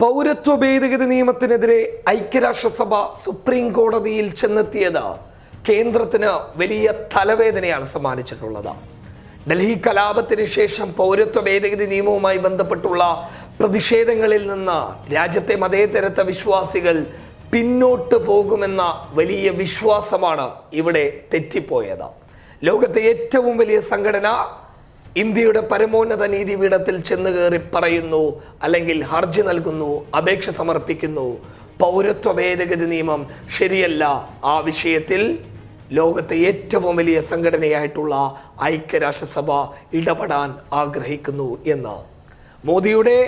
പൗരത്വ ഭേദഗതി നിയമത്തിനെതിരെ ഐക്യരാഷ്ട്രസഭ സുപ്രീം കോടതിയിൽ ചെന്നെത്തിയത് കേന്ദ്രത്തിന് വലിയ തലവേദനയാണ് സമ്മാനിച്ചിട്ടുള്ളത്. ഡൽഹി കലാപത്തിന് ശേഷം പൗരത്വ ഭേദഗതി നിയമവുമായി ബന്ധപ്പെട്ടുള്ള പ്രതിഷേധങ്ങളിൽ നിന്ന് രാജ്യത്തെ മതേതരത്വ വിശ്വാസികൾ പിന്നോട്ട് പോകുമെന്ന വലിയ വിശ്വാസമാണ് ഇവിടെ തെറ്റിപ്പോയത്. ലോകത്തെ ഏറ്റവും വലിയ സംഘടന ഇന്ത്യയുടെ പരമോന്നത നീതിപീഠത്തിൽ ചെന്ന് കയറി പറയുന്നു അല്ലെങ്കിൽ ഹർജി നൽകുന്നു അപേക്ഷ സമർപ്പിക്കുന്നു. പൗരത്വ ഭേദഗതി നിയമം ശരിയല്ല. ആ വിഷയത്തിൽ ലോകത്തെ ഏറ്റവും വലിയ സംഘടനയായിട്ടുള്ള ഐക്യരാഷ്ട്രസഭ ഇടപെടാൻ ആഗ്രഹിക്കുന്നു എന്ന്. മോദിയുടെ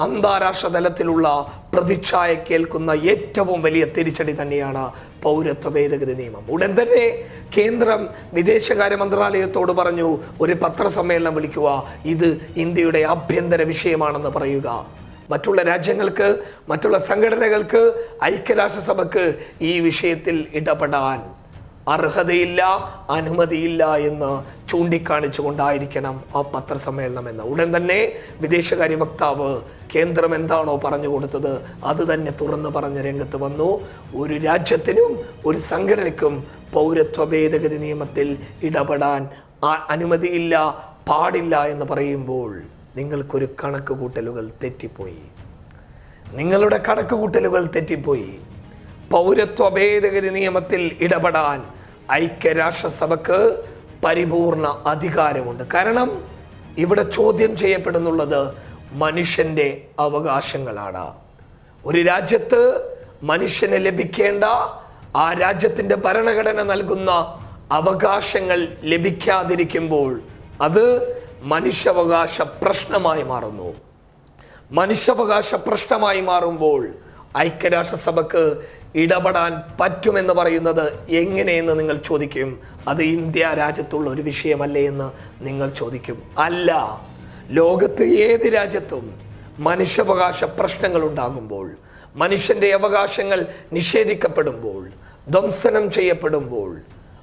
അന്താരാഷ്ട്ര തലത്തിലുള്ള പ്രതിച്ഛായ കേൾക്കുന്ന ഏറ്റവും വലിയ തിരിച്ചടി തന്നെയാണ് പൗരത്വ ഭേദഗതി നിയമം. ഉടൻ തന്നെ കേന്ദ്രം വിദേശകാര്യ മന്ത്രാലയത്തോട് പറഞ്ഞു ഒരു പത്രസമ്മേളനം വിളിക്കുക ഇത് ഇന്ത്യയുടെ ആഭ്യന്തര വിഷയമാണെന്ന് പറയുക. മറ്റുള്ള രാജ്യങ്ങൾക്ക് മറ്റുള്ള സംഘടനകൾക്ക് ഐക്യരാഷ്ട്രസഭയ്ക്ക് ഈ വിഷയത്തിൽ ഇടപെടാൻ. അർഹതയില്ല അനുമതിയില്ല എന്ന് ചൂണ്ടിക്കാണിച്ചുകൊണ്ടായിരിക്കണം ആ പത്രസമ്മേളനം എന്ന് ഉടൻ തന്നെ വിദേശകാര്യ വക്താവ് കേന്ദ്രം എന്താണോ പറഞ്ഞു കൊടുത്തത് അത് തന്നെ തുറന്നു പറഞ്ഞ രംഗത്ത് വന്നു. ഒരു രാജ്യത്തിനും ഒരു സംഘടനയ്ക്കും പൗരത്വ ഭേദഗതി നിയമത്തിൽ ഇടപെടാൻ അനുമതിയില്ല പാടില്ല എന്ന് പറയുമ്പോൾ നിങ്ങൾക്കൊരു കണക്ക് കൂട്ടലുകൾ തെറ്റിപ്പോയി. നിങ്ങളുടെ കണക്ക് കൂട്ടലുകൾ തെറ്റിപ്പോയി. പൗരത്വ ഭേദഗതി നിയമത്തിൽ ഇടപെടാൻ ഐക്യരാഷ്ട്രസഭയ്ക്ക് പരിപൂർണ അധികാരമുണ്ട്. കാരണം ഇവിടെ ചോദ്യം ചെയ്യപ്പെടുന്നുള്ളത് മനുഷ്യന്റെ അവകാശങ്ങളാണ്. ഒരു രാജ്യത്ത് മനുഷ്യന് ലഭിക്കേണ്ട ആ രാജ്യത്തിന്റെ ഭരണഘടന നൽകുന്ന അവകാശങ്ങൾ ലഭിക്കാതിരിക്കുമ്പോൾ അത് മനുഷ്യാവകാശ പ്രശ്നമായി മാറുന്നു. മനുഷ്യാവകാശ പ്രശ്നമായി മാറുമ്പോൾ ഐക്യരാഷ്ട്രസഭയ്ക്ക് ഇടപെടാൻ പറ്റുമെന്ന് പറയുന്നത് എങ്ങനെയെന്ന് നിങ്ങൾ ചോദിക്കും. അത് ഇന്ത്യ രാജ്യത്തുള്ള ഒരു വിഷയമല്ലേ എന്ന് നിങ്ങൾ ചോദിക്കും. അല്ല ലോകത്ത് ഏത് രാജ്യത്തും മനുഷ്യാവകാശ പ്രശ്നങ്ങൾ ഉണ്ടാകുമ്പോൾ മനുഷ്യന്റെ അവകാശങ്ങൾ നിഷേധിക്കപ്പെടുമ്പോൾ ധ്വംസനം ചെയ്യപ്പെടുമ്പോൾ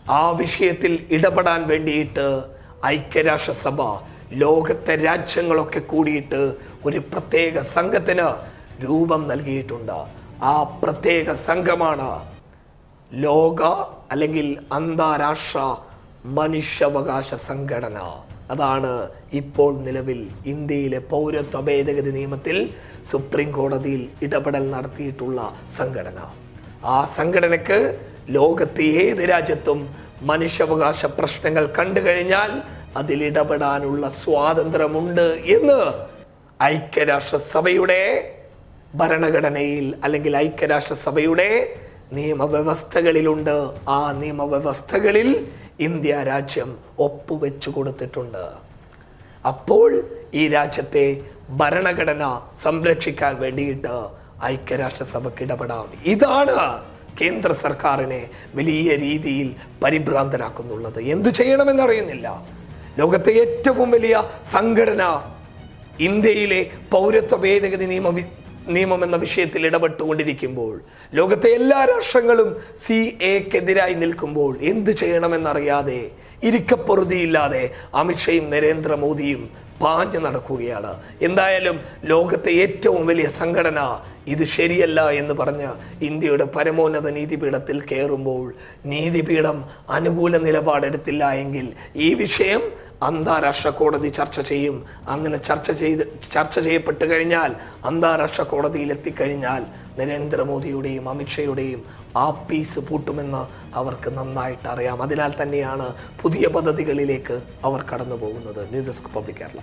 ആ വിഷയത്തിൽ ഇടപെടാൻ വേണ്ടിയിട്ട് ഐക്യരാഷ്ട്രസഭ ലോകത്തെ രാജ്യങ്ങളൊക്കെ കൂടിയിട്ട് ഒരു പ്രത്യേക സംഘത്തിന് രൂപം നൽകിയിട്ടുണ്ട്. ആ പ്രത്യേക സംഘമാണ് ലോക അല്ലെങ്കിൽ അന്താരാഷ്ട്ര മനുഷ്യാവകാശ സംഘടന. അതാണ് ഇപ്പോൾ നിലവിൽ ഇന്ത്യയിലെ പൗരത്വ ഭേദഗതി നിയമത്തിൽ സുപ്രീം കോടതിയിൽ ഇടപെടൽ നടത്തിയിട്ടുള്ള സംഘടന. ആ സംഘടനയ്ക്ക് ലോകത്തെ ഏത് രാജ്യത്തും മനുഷ്യാവകാശ പ്രശ്നങ്ങൾ കണ്ടു കഴിഞ്ഞാൽ അതിൽ ഇടപെടാനുള്ള സ്വാതന്ത്ര്യമുണ്ട് എന്ന് ഐക്യരാഷ്ട്രസഭയുടെ ഭരണഘടനയിൽ അല്ലെങ്കിൽ ഐക്യരാഷ്ട്രസഭയുടെ നിയമവ്യവസ്ഥകളിലുണ്ട്. ആ നിയമവ്യവസ്ഥകളിൽ ഇന്ത്യ രാജ്യം ഒപ്പുവെച്ചു കൊടുത്തിട്ടുണ്ട്. അപ്പോൾ ഈ രാജ്യത്തെ ഭരണഘടന സംരക്ഷിക്കാൻ വേണ്ടിയിട്ട് ഐക്യരാഷ്ട്രസഭയ്ക്ക് ഇടപെടാം. ഇതാണ് കേന്ദ്ര സർക്കാരിനെ വലിയ രീതിയിൽ പരിഭ്രാന്തരാക്കുന്നുള്ളത് എന്ത് ചെയ്യണമെന്നറിയുന്നില്ല. ലോകത്തെ ഏറ്റവും വലിയ സംഘടന ഇന്ത്യയിലെ പൗരത്വ ഭേദഗതി നിയമ നിയമം എന്ന വിഷയത്തിൽ ഇടപെട്ടുകൊണ്ടിരിക്കുമ്പോൾ ലോകത്തെ എല്ലാ രാഷ്ട്രങ്ങളും സി എക്കെതിരായി നിൽക്കുമ്പോൾ എന്ത് ചെയ്യണമെന്നറിയാതെ ഇരിക്കപ്പൊറുതിയില്ലാതെ അമിത്ഷയും നരേന്ദ്രമോദിയും പാഞ്ഞു നടക്കുകയാണ്. എന്തായാലും ലോകത്തെ ഏറ്റവും വലിയ സംഘടന ഇത് ശരിയല്ല എന്ന് പറഞ്ഞ് ഇന്ത്യയുടെ പരമോന്നത നീതിപീഠത്തിൽ കയറുമ്പോൾ നീതിപീഠം അനുകൂല നിലപാടെടുത്തില്ല എങ്കിൽ ഈ വിഷയം അന്താരാഷ്ട്ര കോടതി ചർച്ച ചെയ്യും. അങ്ങനെ ചർച്ച ചെയ്ത് ചർച്ച ചെയ്യപ്പെട്ട് കഴിഞ്ഞാൽ അന്താരാഷ്ട്ര കോടതിയിൽ എത്തിക്കഴിഞ്ഞാൽ നരേന്ദ്രമോദിയുടെയും അമിത്ഷയുടെയും ആ പീസ് പൂട്ടുമെന്ന് അവർക്ക് നന്നായിട്ട് അറിയാം. അതിനാൽ തന്നെയാണ് പുതിയ പദ്ധതികളിലേക്ക് അവർ കടന്നു പോകുന്നത് ന്യൂസ് ഡെസ്ക് പബ്ലിക് കേരള.